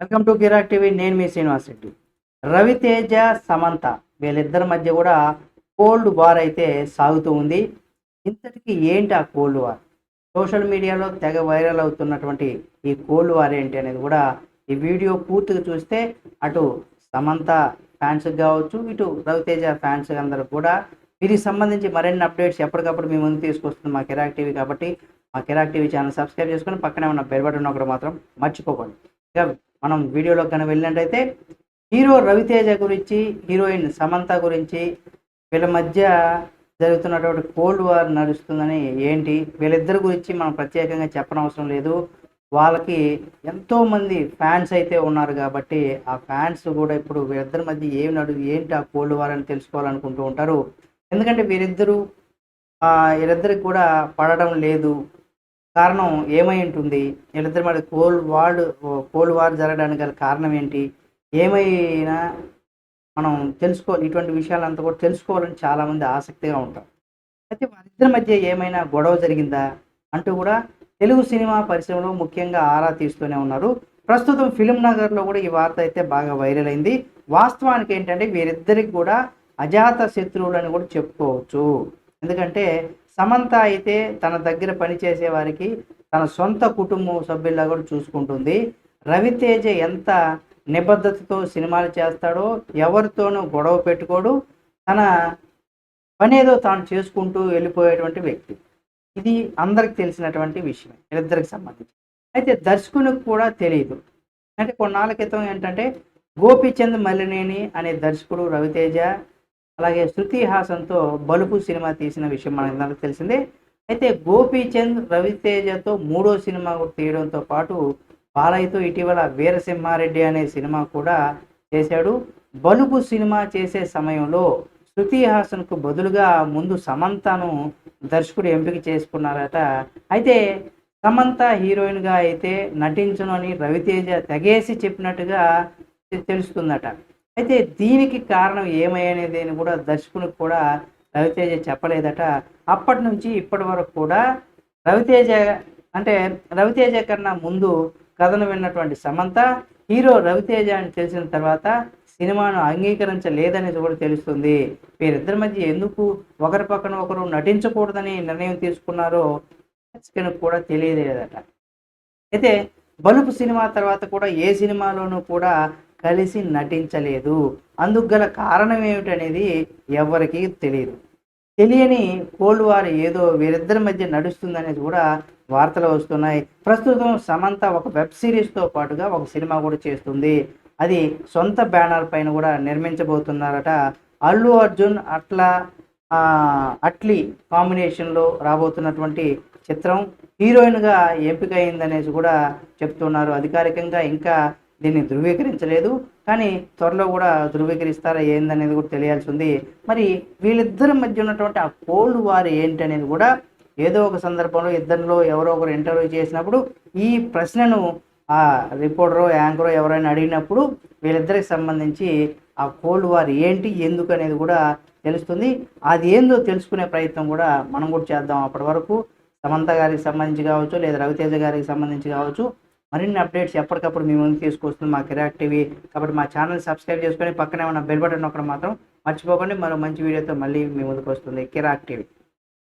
Welcome to Kirik TV నేను మీ శ్రీనివాస్ రెడ్డి. రవితేజ సమంత వీళ్ళిద్దరి మధ్య కూడా కోల్డ్ వార్ అయితే సాగుతూ ఉంది. ఇంతటికి ఏంటి ఆ కోల్డ్ వార్? సోషల్ మీడియాలో తెగ వైరల్ అవుతున్నటువంటి ఈ కోల్డ్ వార్ ఏంటి అనేది కూడా ఈ వీడియో పూర్తిగా చూస్తే అటు సమంత ఫ్యాన్స్ కావచ్చు ఇటు రవితేజ ఫ్యాన్స్ అందరూ కూడా వీరికి సంబంధించి మరిన్ని అప్డేట్స్ ఎప్పటికప్పుడు మీ ముందు తీసుకొస్తుంది మా కిరాక్ టీవీ కాబట్టి మా కిరాక్ టీవీ ఛానల్ సబ్స్క్రైబ్ చేసుకొని పక్కనే ఉన్న బెల్ బటన్ ఒకటి మాత్రం మర్చిపోకండి. ఇక మనం వీడియోలో కనుక వెళ్ళినట్టయితే హీరో రవితేజ గురించి హీరోయిన్ సమంత గురించి వీళ్ళ మధ్య జరుగుతున్నటువంటి కోల్డ్ వార్ నడుస్తుందని ఏంటి వీళ్ళిద్దరి గురించి మనం ప్రత్యేకంగా చెప్పనవసరం లేదు. వాళ్ళకి ఎంతోమంది ఫ్యాన్స్ అయితే ఉన్నారు కాబట్టి ఆ ఫ్యాన్స్ కూడా ఇప్పుడు వీళ్ళిద్దరి మధ్య ఏం నడు ఏంటి ఆ కోల్డ్ వార్ అని తెలుసుకోవాలనుకుంటూ ఉంటారు. ఎందుకంటే వీరిద్దరూ వీరిద్దరికి కూడా పడడం లేదు. కారణం ఏమై ఉంటుంది? వీళ్ళిద్దరి మధ్య కోల్ వార్ కోల్డ్ వార్ జరగడానికి గల కారణం ఏంటి? ఏమైనా మనం తెలుసుకో ఇటువంటి విషయాలంతా కూడా తెలుసుకోవాలని చాలామంది ఆసక్తిగా ఉంటారు. అయితే వారిద్దరి మధ్య ఏమైనా గొడవ జరిగిందా? అంటూ కూడా తెలుగు సినిమా పరిశ్రమలో ముఖ్యంగా ఆరా తీస్తూనే ఉన్నారు. ప్రస్తుతం ఫిలిం నగర్లో కూడా ఈ వార్త అయితే బాగా వైరల్ అయింది. వాస్తవానికి ఏంటంటే వీరిద్దరికి కూడా అజాత శత్రువులని కూడా చెప్పుకోవచ్చు. ఎందుకంటే సమంత అయితే తన దగ్గర పనిచేసే వారికి తన సొంత కుటుంబం సభ్యుల్లా కూడా చూసుకుంటుంది. రవితేజ ఎంత నిబద్ధతతో సినిమాలు చేస్తాడో ఎవరితోనూ గొడవ పెట్టుకోడు. తన పనేదో తాను చేసుకుంటూ వెళ్ళిపోయేటువంటి వ్యక్తి. ఇది అందరికి తెలిసినటువంటి విషయం వీళ్ళిద్దరికి సంబంధించి. అయితే దర్శకునికి కూడా తెలియదు అంటే కొన్నాళ్ళ క్రితం ఏంటంటే గోపీచంద్ మల్లినేని అనే దర్శకుడు రవితేజ అలాగే శృతి హాసన్తో బలుపు సినిమా తీసిన విషయం మనకు అందరికీ తెలిసిందే. అయితే గోపీచంద్ రవితేజతో మూడో సినిమా కూడా తీయడంతో పాటు బాలయ్యతో ఇటీవల వీరసింహారెడ్డి అనే సినిమా కూడా చేశాడు. బలుపు సినిమా చేసే సమయంలో శృతి హాసన్కు బదులుగా ముందు సమంతను దర్శకుడు ఎంపిక చేసుకున్నారట. అయితే సమంత హీరోయిన్గా అయితే నటించను అని రవితేజ తెగేసి చెప్పినట్టుగా తెలుస్తుందట. అయితే దీనికి కారణం ఏమయ్యనేది అని కూడా దర్శకునికి కూడా రవితేజ చెప్పలేదట. అప్పటి నుంచి ఇప్పటి వరకు కూడా రవితేజ అంటే రవితేజ కన్నా ముందు కథను విన్నటువంటి సమంత హీరో రవితేజ అని తెలిసిన తర్వాత సినిమాను అంగీకరించలేదనేది కూడా తెలుస్తుంది. వీరిద్దరి మధ్య ఎందుకు ఒకరి పక్కన ఒకరు నటించకూడదని నిర్ణయం తీసుకున్నారో దర్శకునికి కూడా తెలియలేదట. అయితే బలుపు సినిమా తర్వాత కూడా ఏ సినిమాలోనూ కూడా కలిసి నటించలేదు. అందుకు గల కారణం ఏమిటనేది ఎవరికీ తెలియదు తెలియని కోల్డ్ వార్ ఏదో వీరిద్దరి మధ్య నడుస్తుందనేది కూడా వార్తలు వస్తున్నాయి. ప్రస్తుతం సమంత ఒక వెబ్ సిరీస్తో పాటుగా ఒక సినిమా కూడా చేస్తుంది. అది సొంత బ్యానర్ పైన కూడా నిర్మించబోతున్నారట. అల్లు అర్జున్ అట్లా అట్లీ కాంబినేషన్లో రాబోతున్నటువంటి చిత్రం హీరోయిన్గా ఎంపిక అయిందనేసి కూడా చెప్తున్నారు. అధికారికంగా ఇంకా దీన్ని ధృవీకరించలేదు. కానీ త్వరలో కూడా ధృవీకరిస్తారా ఏందనేది కూడా తెలియాల్సి ఉంది. మరి వీళ్ళిద్దరి మధ్య ఉన్నటువంటి ఆ కోల్డ్ వార్ ఏంటి అనేది కూడా ఏదో ఒక సందర్భంలో ఇద్దరిలో ఎవరో ఒకరు ఇంటర్వ్యూ చేసినప్పుడు ఈ ప్రశ్నను ఆ రిపోర్టరో యాంకరో ఎవరైనా అడిగినప్పుడు వీళ్ళిద్దరికి సంబంధించి ఆ కోల్డ్ వార్ ఏంటి ఎందుకు అనేది కూడా తెలుస్తుంది. అది ఏందో తెలుసుకునే ప్రయత్నం కూడా మనం కూడా చేద్దాం అప్పటి వరకు. సమంత గారికి సంబంధించి కావచ్చు లేదా రవితేజ గారికి సంబంధించి కావచ్చు. మరిన్ని అప్డేట్స్ ఎప్పటికప్పుడు మీ ముందు తీసుకొస్తుంది మా కిరాక్ టీవీ. కాబట్టి మా ఛానల్ సబ్స్క్రైబ్ చేసుకొని పక్కనే ఉన్న బెల్ బటన్ ఒకటి మాత్రం మర్చిపోకండి. మరో మంచి వీడియోతో మళ్ళీ మీ ముందుకు వస్తుంది కిరాక్ టీవీ.